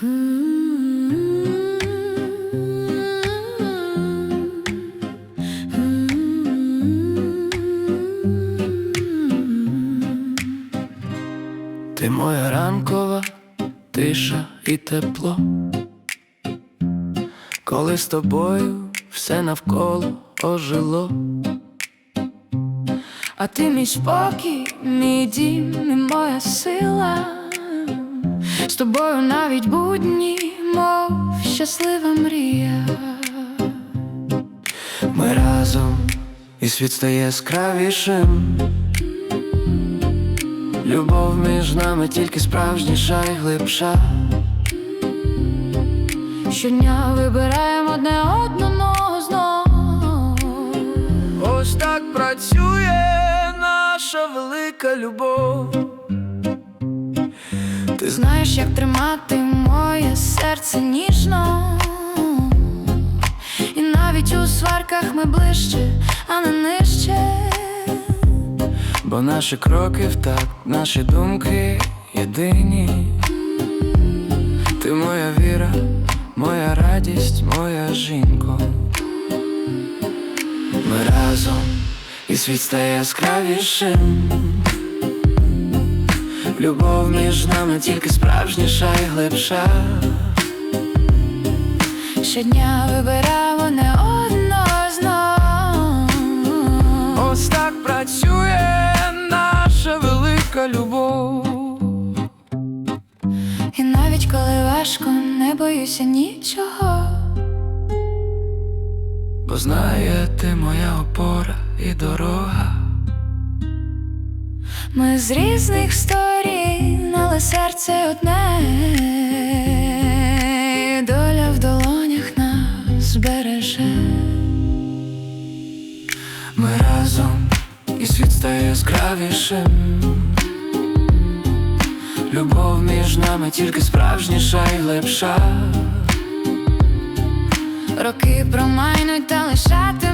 Ти моя ранкова тиша і тепло, коли з тобою все навколо ожило. А ти мій спокій, мій дім і моя сила. З тобою навіть будні, мов щаслива мрія. Ми разом і світ стає яскравішим. Любов між нами тільки справжніша і глибша. Щодня вибираємо одне одного знов. Ось так працює наша велика любов. Ти знаєш, як тримати моє серце ніжно. І навіть у сварках ми ближче, а не нижче. бо наші кроки в такт, наші думки єдині. Ти моя віра, моя радість, моя жінко. Ми разом і світ стає яскравішим. Любов між нами тільки справжніша і глибша. Щодня вибираємо не одного знов. Ось так працює наша велика любов. І навіть коли важко, не боюся нічого. Бо знає ти моя опора і дорога. Ми з різних сторін, але серце одне. І Доля в долонях нас береже. Ми разом і світ стає яскравішим. Любов між нами тільки справжніша і глибша. Роки промайнуть та лишатиметься